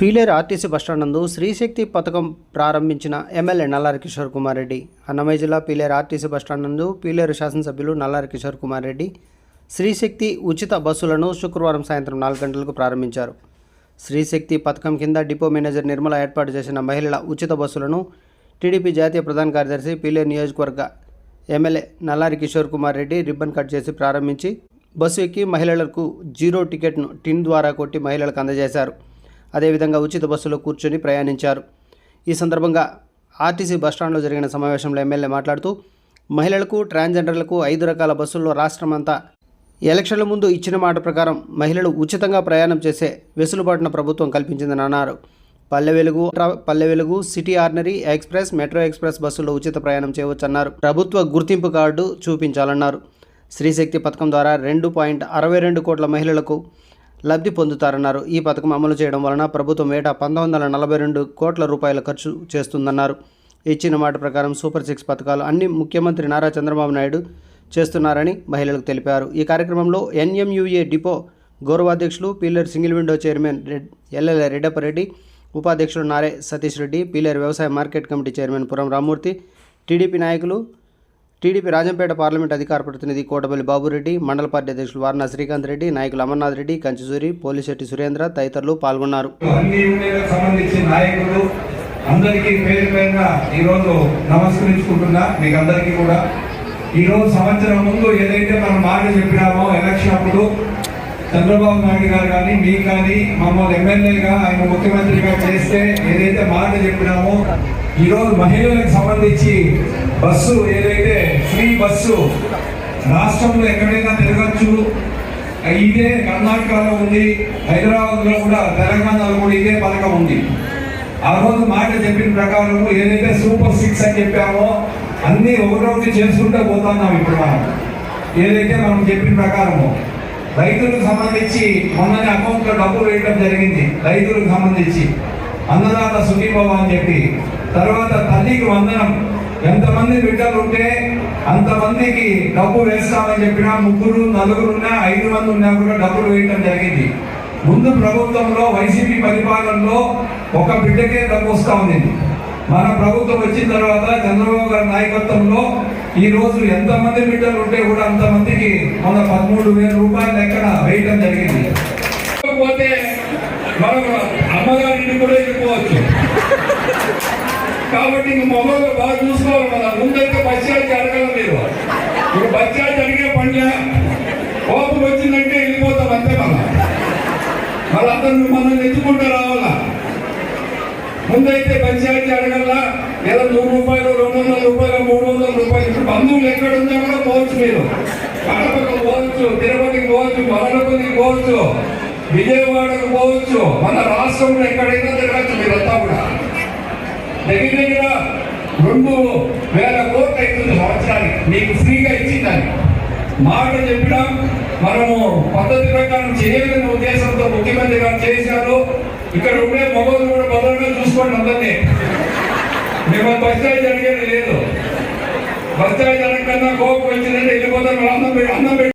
Pileru RTC bus stand నందు శ్రీశక్తి పథకం ప్రారంభించిన ఎమ్మెల్యే నల్లారి కిషోర్ కుమార్ రెడ్డి. అన్నమయ్య జిల్లా పీలేరు ఆర్టీసీ బస్టాండ్ నందు పీలేరు శాసనసభ్యులు నల్లారి కిషోర్ కుమార్ రెడ్డి శ్రీశక్తి ఉచిత బస్సులను శుక్రవారం సాయంత్రం నాలుగు గంటలకు ప్రారంభించారు. శ్రీశక్తి పథకం కింద డిపో మేనేజర్ నిర్మల ఏర్పాటు చేసిన మహిళల ఉచిత బస్సులను టీడీపీ జాతీయ ప్రధాన కార్యదర్శి పీలేరు నియోజకవర్గ MLA Nallari Kishore Kumar Reddy ribbon cut చేసి ప్రారంభించి బస్సు ఎక్కి మహిళలకు జీరో టికెట్ను టిన్ ద్వారా కొట్టి మహిళలకు అందజేశారు. అదేవిధంగా ఉచిత బస్సులో కూర్చొని ప్రయాణించారు. ఈ సందర్భంగా ఆర్టీసీ బస్టాండ్లో జరిగిన సమావేశంలో ఎమ్మెల్యే మాట్లాడుతూ మహిళలకు ట్రాన్స్జెండర్లకు ఐదు రకాల బస్సుల్లో రాష్ట్రమంతా ఎలక్షన్ల ముందు ఇచ్చిన మాట ప్రకారం మహిళలు ఉచితంగా ప్రయాణం చేసే వెసులుబాటును ప్రభుత్వం కల్పించిందని అన్నారు. Palle Velugu Palle Velugu city ordinary express metro express బస్సుల్లో ఉచిత ప్రయాణం చేయవచ్చన్నారు. ప్రభుత్వ గుర్తింపు కార్డు చూపించాలన్నారు. స్త్రీశక్తి పథకం ద్వారా రెండు పాయింట్ అరవై రెండు కోట్ల మహిళలకు లబ్ధి పొందుతారన్నారు. ఈ పథకం అమలు చేయడం వలన ప్రభుత్వం ఏటా పంతొమ్మిది వందల నలభై రెండు కోట్ల రూపాయల ఖర్చు చేస్తుందన్నారు. ఇచ్చిన మాట ప్రకారం సూపర్ సిక్స్ పథకాలు అన్ని ముఖ్యమంత్రి నారా చంద్రబాబు నాయుడు చేస్తున్నారని మహిళలకు తెలిపారు. ఈ కార్యక్రమంలో ఎన్ఎంయుఏ డిపో గౌరవాధ్యక్షులు పీలర్ సింగిల్ విండో చైర్మన్ రెడ్ ఎల్ఎల్ రెడ్డప్పరెడ్డి ఉపాధ్యక్షులు నారే సతీష్ రెడ్డి పీలర్ వ్యవసాయ market committee chairman Puram Ramurthy TDP నాయకులు టీడీపీ రాజంపేట పార్లమెంట్ అధికార ప్రతినిధి కోటబల్లి బాబురెడ్డి మండల పార్టీ అధ్యక్షులు వారణా శ్రీకాంత్ రెడ్డి నాయకులు అమర్నాథ్ రెడ్డి కంచిసూరి పోలిశెట్టి సురేంద్ర తదితరులు పాల్గొన్నారు. సంబంధించిన అందరికీ పేరు పేరున ఈరోజు నమస్కరించుకుంటున్నా మీకు అందరికీ కూడా. ఈరోజు సంవత్సరం ముందు ఏదైతే మనం మాట చెప్పినామో ఎలక్షన్ అప్పుడు చంద్రబాబు నాయుడు గారు కానీ మీ కానీ మమ్మల్ని ఎమ్మెల్యేగా ఆయన ముఖ్యమంత్రిగా చేస్తే ఏదైతే మాట చెప్పినామో ఈరోజు మహిళలకు సంబంధించి బస్సు ఏదైతే ఫ్రీ బస్సు రాష్ట్రంలో ఎక్కడైనా తిరగచ్చు. ఇదే కర్ణాటకలో ఉంది. హైదరాబాద్లో కూడా తెలంగాణలో కూడా ఇదే పథకం ఉంది. ఆ రోజు మాట చెప్పిన ప్రకారం ఏదైతే సూపర్ సిక్స్ అని చెప్పామో అన్ని ఒకటొకటి చేసుకుంటూ పోతున్నాం ఇప్పుడు మనం. ఏదైతే మనం చెప్పిన ప్రకారము. రైతులకు సంబంధించి మొన్ననే అకౌంట్లో డబ్బులు వేయడం జరిగింది. రైతులకు సంబంధించి. అన్నదాత సుఖీభవ అని చెప్పి. తర్వాత తల్లికి వందనం. ఎంతమంది బిడ్డలు ఉంటే అంతమందికి డబ్బు వేస్తామని చెప్పినా ముగ్గురు నలుగురు ఉన్నా ఐదు మంది ఉన్నా కూడా డబ్బులు వేయటం జరిగింది. ముందు ప్రభుత్వంలో వైసీపీ పరిపాలనలో ఒక బిడ్డకే డబ్బు వస్తూ ఉంది. మన ప్రభుత్వం వచ్చిన తర్వాత చంద్రబాబు గారి నాయకత్వంలో ఈ రోజు ఎంతమంది బిడ్డలు ఉంటే కూడా అంతమందికి మన పదమూడు వేల రూపాయలు లెక్కన వేయడం జరిగింది. పోతే మనం అమ్మగారిని కూడా వెళ్ళిపోవచ్చు. కాబట్టి ఇంక మొబైల్ బాగా చూసుకోవాలి మన ముందైతే బస్సాలకి అడగలం మీరు. ఇప్పుడు బస్సాలకి అడిగే పండ్ల కోపం వచ్చిందంటే వెళ్ళిపోతాం అంతే మన వాళ్ళందరూ మనల్ని ఎత్తుకుంటూ రావాలా? ముందైతే పంచాయతీ అడగల్లా లేదా నూరు రూపాయలు రెండు వందల రూపాయలు మూడు వందల రూపాయలు. ఇప్పుడు బంధువులు ఎక్కడ ఉన్నా కూడా పోవచ్చు మీరు. కడపకు పోవచ్చు తిరుపతికి పోవచ్చు మరణపతికి పోవచ్చు. విజయవాడకు పోవచ్చు. మన రాష్ట్రంలో ఎక్కడైనా తిరగచ్చు మీరంతా కూడా. దగ్గర దగ్గర రెండు వేల కోట్లు అవుతుంది సంవత్సరానికి. మీకు ఫ్రీగా ఇచ్చిందని. మాట చెప్పినా మనము పద్ధతి ప్రకారం చేయలేని ఉద్దేశంతో ముఖ్యమంత్రి గారు చేశారు. ఇక్కడ ఉండే మొగలు కూడా భద్రంగా చూసుకోండి అందరినీ. మిమ్మల్ని బస్తాయి జరిగేది లేదు. బస్తాయి జరగకుండా కోపం వచ్చిందంటే వెళ్ళిపోతారు. అన్నం అన్నం